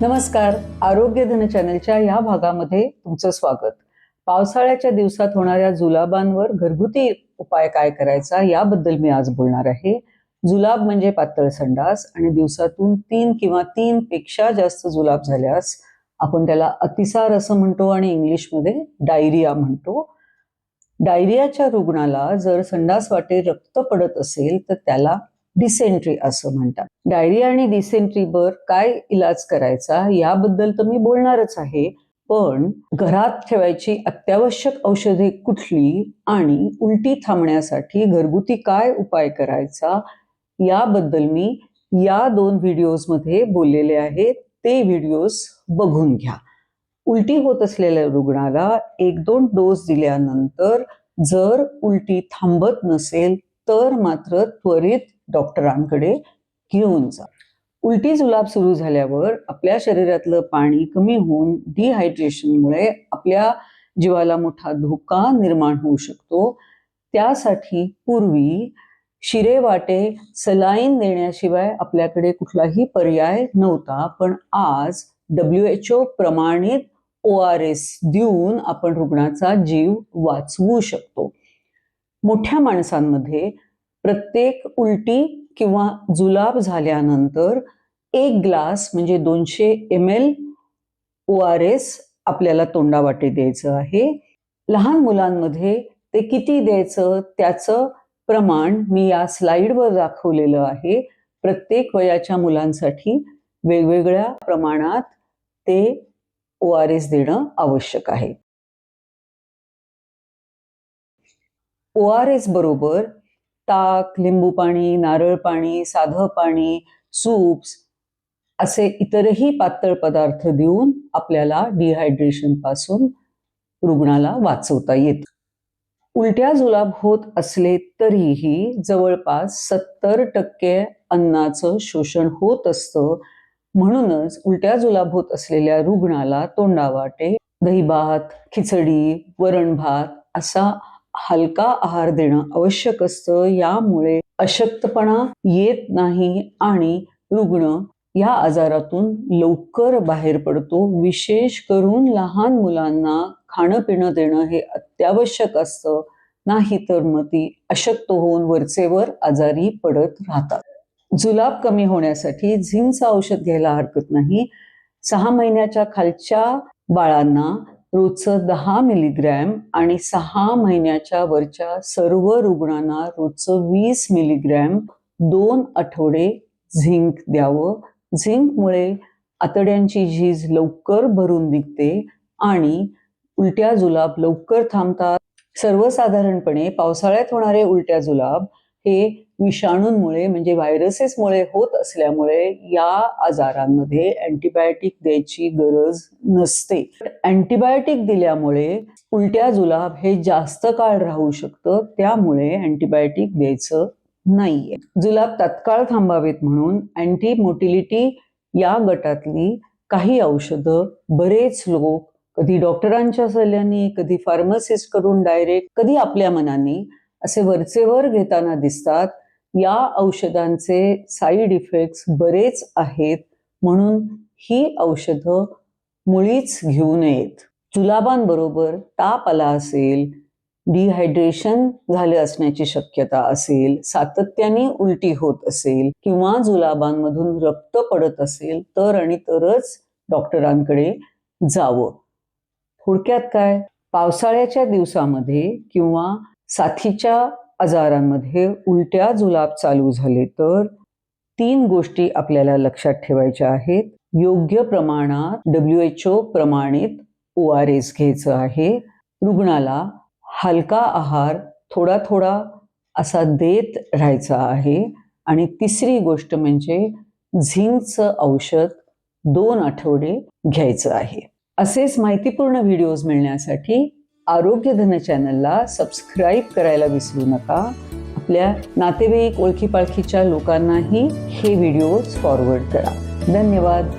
नमस्कार. आरोग्य धन चॅनलच्या या भागामध्ये तुमचं स्वागत. पावसाळ्याच्या दिवसात होणाऱ्या जुलाबांवर घरगुती उपाय काय करायचा याबद्दल मी आज बोलणार आहे. जुलाब म्हणजे पातळ संडास आणि दिवसातून तीन किंवा तीन पेक्षा जास्त जुलाब झाल्यास आपण त्याला अतिसार असं म्हणतो आणि इंग्लिशमध्ये डायरिया म्हणतो. डायरियाच्या रुग्णाला जर संडास वाटे रक्त पडत असेल तर त्याला डिसेंट्री असं म्हणतात. डायरिया आणि डिसेंट्रीवर काय इलाज करायचा याबद्दल तर मी बोलणारच आहे पण घरात ठेवायची अत्यावश्यक औषधे कुठली आणि उलटी थांबण्यासाठी घरगुती काय उपाय करायचा याबद्दल मी या दोन व्हिडिओजमध्ये बोललेले आहेत. ते व्हिडिओज बघून घ्या. उलटी होत असलेल्या रुग्णाला एक दोन डोस दिल्यानंतर जर उलटी थांबत नसेल तर मात्र त्वरित डॉक्टरांकडे घेऊन जा. उलटी जुलाब सुरू झाल्यावर आपल्या शरीरातलं पाणी कमी होऊन डिहायड्रेशनमुळे आपल्या जीवाला मोठा धोका निर्माण होऊ शकतो. त्यासाठी पूर्वी शिरे वाटे सलाईन देण्याशिवाय आपल्याकडे कुठलाही पर्याय नव्हता. पण आज डब्ल्यू एच ओ प्रमाणित ओ आर एस देऊन आपण रुग्णाचा जीव वाचवू शकतो. मोठ्या माणसांमध्ये प्रत्येक उलटी किंवा जुलाब झाल्यानंतर एक ग्लास म्हणजे दोनशे M L O R S आपल्याला तोंडावाटे द्यायचं आहे. लहान मुलांमध्ये ते किती द्यायचं त्याचं प्रमाण मी या स्लाइडवर दाखवलेलं आहे. प्रत्येक वयाच्या मुलांसाठी वेगवेगळ्या प्रमाणात ते ओ आर एस देणं आवश्यक आहे. ओ आर एस बरोबर ताक लिंबू पाणी नारळ पाणी साधं पाणी सूप्स असे इतरही पातळ पदार्थ देऊन आपल्याला डिहायड्रेशनपासून रुग्णाला वाचवता येत. उलट्या जुलाब होत असले तरीही जवळपास सत्तर टक्के अन्नाचं शोषण होत असतं. म्हणूनच उलट्या जुलाब होत असलेल्या रुग्णाला तोंडावाटे दहीभात खिचडी वरण भात असा हलका आहार देणं आवश्यक असतं. यामुळे अशक्तपणा येत नाही आणि रुग्ण या आजारातून लवकर बाहेर पडतो. विशेष करून लहान मुलांना खाणं पिणं देणं हे अत्यावश्यक असतं. नाही तर मग ती अशक्त होऊन वरचेवर आजारी पडत राहतात. जुलाब कमी होण्यासाठी झिंकचं औषध घ्यायला हरकत नाही. सहा महिन्याच्या खालच्या बाळांना रोजचं दहा मिलीग्रॅम आणि सहा महिन्याच्या वरच्या सर्व रुग्णांना रोजचं वीस मिलीग्रॅम दोन आठवडे झिंक द्यावं. झिंकमुळे आतड्यांची झीज लवकर भरून निघते आणि उलट्या जुलाब लवकर थांबतात. सर्वसाधारणपणे पावसाळ्यात होणारे उलट्या जुलाब हे विषाणूंमुळे म्हणजे व्हायरसेसमुळे होत असल्यामुळे या आजारांमध्ये अँटीबायोटिक द्यायची गरज नसते. अँटीबायोटिक दिल्यामुळे उलट्या जुलाब हे जास्त काळ राहू शकतं त्यामुळे अँटीबायोटिक द्यायचं नाहीये. जुलाब तत्काळ थांबावेत म्हणून अँटी मोटिलिटी या गटातली काही औषधं बरेच लोक कधी डॉक्टरांच्या सल्ल्याने कधी फार्मसिस्ट करून डायरेक्ट कधी आपल्या मनाने असे वरचेवर घेताना दिसतात या औषधांचे साईड इफेक्ट्स बरेच आहेत म्हणून ही औषधं मुळीच घेऊ नयेत. जुलाबांबरोबर ताप आला असेल डिहायड्रेशन झाले असण्याची शक्यता असेल सातत्याने उलटी होत असेल किंवा जुलाबांमधून रक्त पडत असेल तर आणि तरच डॉक्टरांकडे जावं. थोडक्यात काय? पावसाळ्याच्या दिवसामध्ये किंवा साथीच्या आजारांमध्ये उलट्या जुलाब चालू झाले तर तीन गोष्टी आपल्याला लक्षात ठेवायच्या आहेत. योग्य प्रमाणात डब्ल्यू एच ओ प्रमाणित ओ आर एस घ्यायचं आहे. रुग्णाला हलका आहार थोडा थोडा असा देत राहायचा आहे. आणि तिसरी गोष्ट म्हणजे झिंकचं औषध दोन आठवडे घ्यायचं आहे. असेच माहितीपूर्ण व्हिडिओज मिळण्यासाठी आरोग्यधन चॅनलला सबस्क्राईब करायला विसरू नका. आपल्या नातेवाईक ओळखीपाळखीच्या लोकांनाही हे व्हिडिओज फॉरवर्ड करा. धन्यवाद.